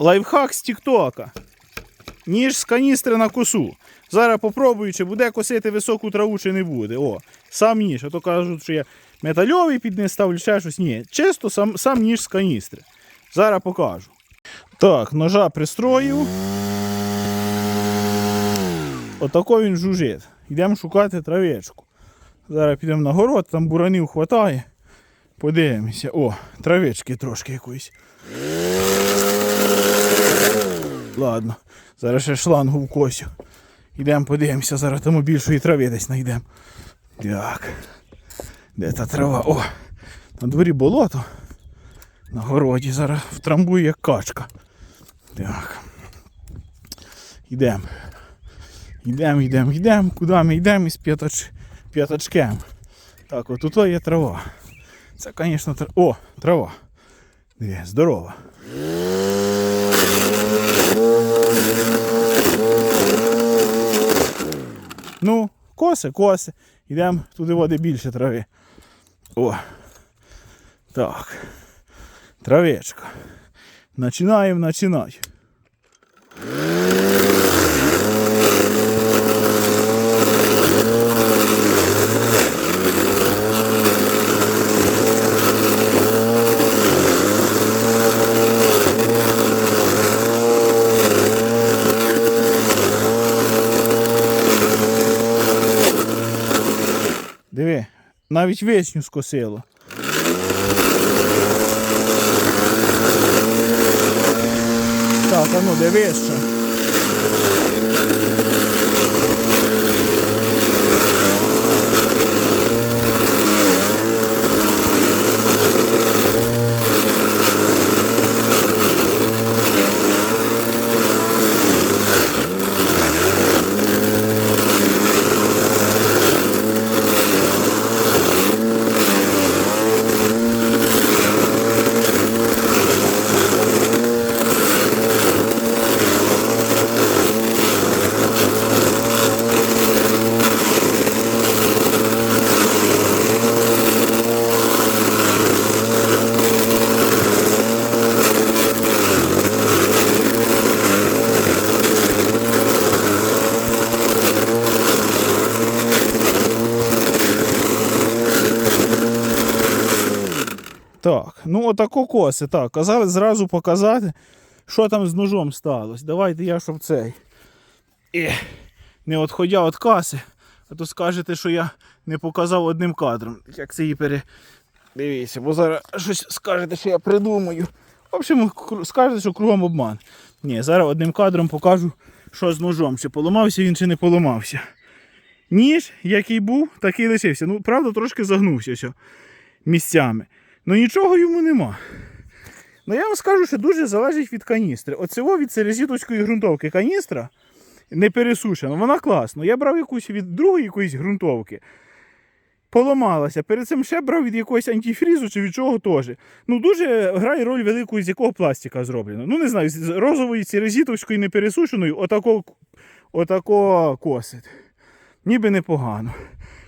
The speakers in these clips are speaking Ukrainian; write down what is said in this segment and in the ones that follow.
лайфхак з Тіктока. Ніж з каністри на косу. Зараз попробую, чи буде косити високу траву, чи не буде. О, сам ніж. А то кажуть, що я метальовий під не ставлю ще щось. Ні, чисто сам, сам ніж з каністри. Зараз покажу. Так, ножа пристроїв. Отако він жужить. Йдемо шукати травичку. Зараз підемо на город, там буранів хватає. Подивимося. О, травички трошки якоїсь. Ладно, зараз ще шлангу в косю. Йдемо подивимося, зараз тому більшої трави десь знайдемо. Так. Де та трава? О! На дворі болото. На городі зараз втрамбує як качка. Так. Йдемо. Йдемо, йдемо, йдемо. Куди ми йдемо із п'ятач... п'ятачком. Так, от тут є трава. Це, звісно, трава. О, трава. Диви, здорова. Ну, коси, коси. Йдемо туди води більше трави. О. Так. Травечка. Починаємо починати. Навіть вишню скосило. Так, а ну дивись що. Так, ну отако коси. Так, казали зразу показати, що там з ножом сталося. Давайте я щоб цей. Ех, не відходя від каси, а то скажете, що я не показав одним кадром. Як це її пере. Дивіться, бо зараз щось скажете, що я придумаю. В общем, скажете, що кругом обман. Ні, зараз одним кадром покажу, що з ножом. Чи поламався він, чи не поламався. Ніж, який був, такий лишився. Ну, правда, трошки загнувся місцями. Ну нічого йому нема. Ну я вам скажу, що дуже залежить від каністри. Оцього від серезіточкої ґрунтовки каністра не пересушена, вона класна. Я брав якусь від другої якоїсь ґрунтовки. Поламалася. Перед цим ще брав від якогось антифрізу чи від чого теж. Ну, дуже грає роль велику, з якого пластика зроблено. Ну, не знаю, з розової серезіточкої не пересушеною, отако, отако косить. Ніби непогано.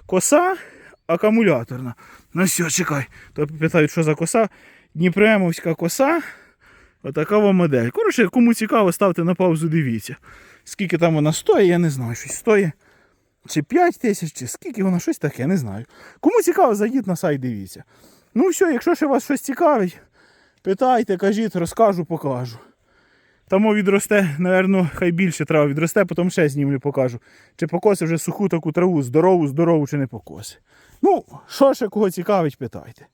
Коса акумуляторна. Ну все, чекай. То питають, що за коса. Дніпремовська коса. Отака вам модель. Коротше, кому цікаво, ставте на паузу, дивіться. Скільки там вона стоїть, я не знаю. Щось стоїть. Чи 5 тисяч, чи скільки вона щось таке, не знаю. Кому цікаво, зайдіть на сайт, дивіться. Ну все, якщо ще вас щось цікавить, питайте, кажіть, розкажу, покажу. Тому відросте, напевно, хай більше трава відросте, потім ще знімлю, покажу. Чи покоси вже суху таку траву, здорову, здорову, чи не покоси. Ну, що ще кого цікавить, питайте.